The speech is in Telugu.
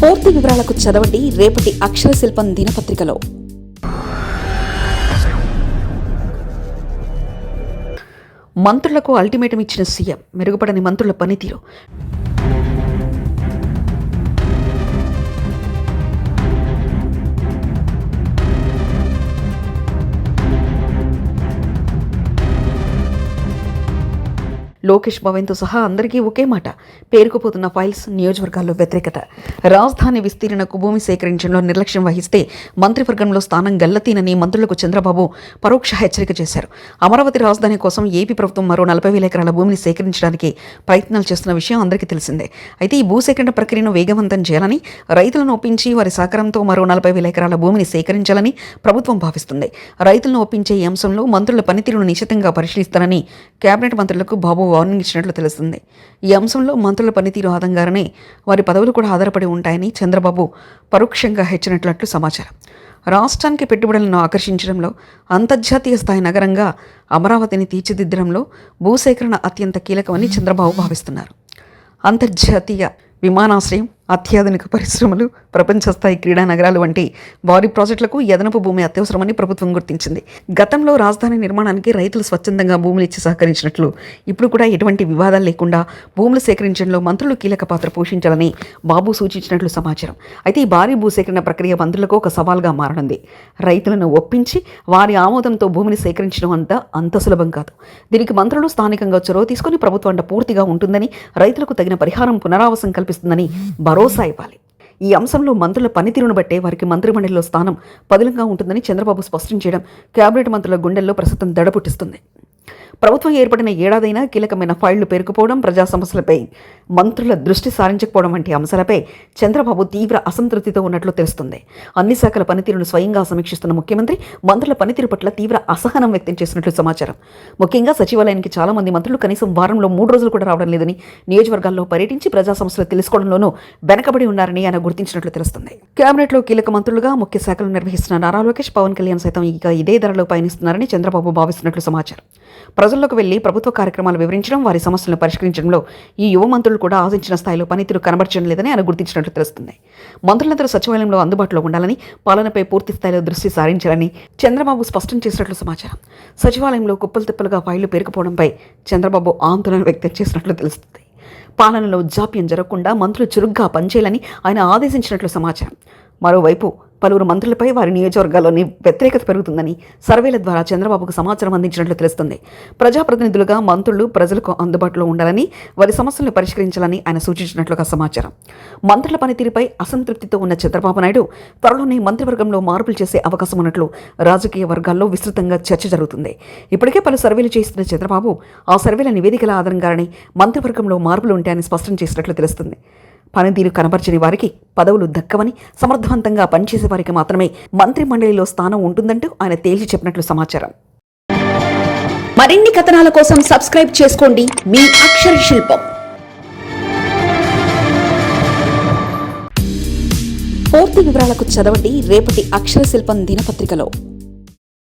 పూర్తి వివరాలకు చదవండి రేపటి అక్షర శిల్పం దినపత్రికలో. మంత్రులకు అల్టిమేటం ఇచ్చిన సీఎం మెరుగుపడని మంత్రుల పనితీరు. లోకేష్ భవన్తో సహా అందరికీ ఒకే మాట. పేరుకుపోతున్న ఫైల్స్ నియోజకవర్గాల్లో వ్యతిరేకత. రాజధాని విస్తీర్ణకు భూమి సేకరించడంలో నిర్లక్ష్యం వహిస్తే మంత్రివర్గంలో స్థానం గల్లతీనని మంత్రులకు చంద్రబాబు పరోక్ష హెచ్చరిక చేశారు. అమరావతి రాజధాని కోసం ఏపీ ప్రభుత్వం మరో నలభై వేల ఎకరాల భూమిని సేకరించడానికి ప్రయత్నాలు చేస్తున్న విషయం అందరికీ తెలిసిందే. అయితే ఈ భూ సేకరణ ప్రక్రియను వేగవంతం చేయాలని రైతులను ఒప్పించి వారి సహకారంతో మరో నలభై వేల ఎకరాల భూమిని సేకరించాలని ప్రభుత్వం భావిస్తుంది. రైతులను ఒప్పించే ఈ అంశంలో మంత్రుల పనితీరును నిశితంగా పరిశీలిస్తారని కేబినెట్ మంత్రులకు బాబు వార్నింగ్ ఇచ్చినట్లు తెలుస్తుంది. ఈ అంశంలో మంత్రుల పనితీరు ఆధారంగానే వారి పదవులు కూడా ఆధారపడి ఉంటాయని చంద్రబాబు పరోక్షంగా హెచ్చరినట్లు సమాచారం. రాష్ట్రానికి పెట్టుబడులను ఆకర్షించడంలో అంతర్జాతీయ స్థాయి నగరంగా అమరావతిని తీర్చిదిద్దడంలో భూసేకరణ అత్యంత కీలకమని చంద్రబాబు భావిస్తున్నారు. అంతర్జాతీయ విమానాశ్రయం అత్యాధునిక పరిశ్రమలు ప్రపంచ స్థాయి క్రీడా నగరాలు వంటి భారీ ప్రాజెక్టులకు అదనపు భూమి అత్యవసరమని ప్రభుత్వం గుర్తించింది. గతంలో రాజధాని నిర్మాణానికి రైతులు స్వచ్ఛందంగా భూములు ఇచ్చి సహకరించినట్లు ఇప్పుడు కూడా ఎటువంటి వివాదాలు లేకుండా భూములు సేకరించడంలో మంత్రులు కీలక పాత్ర పోషించాలని బాబు సూచించినట్లు సమాచారం. అయితే ఈ భారీ భూసేకరణ ప్రక్రియ మంత్రులకు ఒక సవాల్గా మారనుంది. రైతులను ఒప్పించి వారి ఆమోదంతో భూమిని సేకరించడం అంతా అంత సులభం కాదు. దీనికి మంత్రులు స్థానికంగా చొరవ తీసుకుని ప్రభుత్వం అంట పూర్తిగా ఉంటుందని రైతులకు తగిన పరిహారం పునరావాసం కల్పిస్తుందని భరోసా ఇవ్వాలి. ఈ అంశంలో మంత్రుల పనితీరును బట్టే వారికి మంత్రిమండలిలో స్థానం పదిలంగా ఉంటుందని చంద్రబాబు స్పష్టం చేయడం కేబినెట్ మంత్రుల గుండెల్లో ప్రస్తుతం దడ పుట్టిస్తుంది. ప్రభుత్వం ఏర్పడిన ఏడాదైనా కీలకమైన ఫైళ్ళు పేరుకుపోవడం ప్రజా సమస్యలపై మంత్రుల దృష్టి సారించకపోవడం వంటి అంశాలపై చంద్రబాబు తీవ్ర అసంతృప్తితో ఉన్నట్లు తెలుస్తుంది. అన్ని శాఖల పనితీరును స్వయంగా సమీక్షిస్తున్న ముఖ్యమంత్రి మంత్రుల పనితీరు పట్ల తీవ్ర అసహనం వ్యక్తం చేసినట్లు సమాచారం. ముఖ్యంగా సచివాలయానికి చాలా మంది మంత్రులు కనీసం వారంలో మూడు రోజులు కూడా రావడం లేదని నియోజకవర్గాల్లో పర్యటించి ప్రజా సమస్యలు తెలుసుకోవడంలోనూ వెనకబడి ఉన్నారని ఆయన గుర్తించినట్లు తెలుస్తుంది. కేబినెట్లో కీలక మంత్రులుగా ముఖ్య శాఖలు నిర్వహిస్తున్న నారా లోకేష్ పవన్ కళ్యాణ్ సైతం ఇక ఇదే ధరలో పయనిస్తున్నారని చంద్రబాబు భావిస్తున్నట్లు సమాచారం. ప్రజల్లోకి వెళ్ళి ప్రభుత్వ కార్యక్రమాలు వివరించడం వారి సమస్యలను పరిష్కరించడంలో ఈ యువ మంత్రులు కూడా ఆశించిన స్థాయిలో పనితీరు కనబరచడం లేదని ఆయన గుర్తించినట్లు తెలుస్తుంది. మంత్రులందరూ సచివాలయంలో అందుబాటులో ఉండాలని పాలనపై పూర్తి స్థాయిలో దృష్టి సారించాలని చంద్రబాబు స్పష్టం చేసినట్లు సమాచారం. సచివాలయంలో కుప్పలు తిప్పలుగా ఫైళ్ళు పేరుకుపోవడంపై చంద్రబాబు ఆందోళన వ్యక్తం చేసినట్లు తెలుస్తుంది. పాలనలో జాప్యం జరగకుండా మంత్రులు చురుగ్గా పనిచేయాలని ఆయన ఆదేశించినట్లు సమాచారం. మరోవైపు పలువురు మంత్రులపై వారి నియోజకవర్గాల్లోని వ్యతిరేకత పెరుగుతుందని సర్వేల ద్వారా చంద్రబాబుకు సమాచారం అందించినట్లు తెలుస్తుంది. ప్రజాప్రతినిధులుగా మంత్రులు ప్రజలకు అందుబాటులో ఉండాలని వారి సమస్యలను పరిష్కరించాలని ఆయన సూచించినట్లుగా సమాచారం. మంత్రుల పనితీరుపై అసంతృప్తితో ఉన్న చంద్రబాబు నాయుడు త్వరలోనే మంత్రివర్గంలో మార్పులు చేసే అవకాశం ఉన్నట్లు రాజకీయ వర్గాల్లో విస్తృతంగా చర్చ జరుగుతుంది. ఇప్పటికే పలు సర్వేలు చేస్తున్న చంద్రబాబు ఆ సర్వేల నివేదికల ఆధారంగానే మంత్రివర్గంలో మార్పులు ఉంటాయని స్పష్టం చేసినట్లు తెలుస్తుంది. పనితీరు కనబరచని వారికి పదవులు దక్కవని సమర్థవంతంగా పనిచేసే వారికి మాత్రమే మంత్రి మండలిలో స్థానం ఉంటుందంటూ ఆయన తేల్చి చెప్పినట్లు సమాచారం. మరిన్ని కథనాల కోసం సబ్స్క్రైబ్ చేసుకోండి. మీ అక్షర శిల్పం. పూర్తి వివరాలకు చదవండి. రేపటి అక్షర శిల్పం దినపత్రికలో.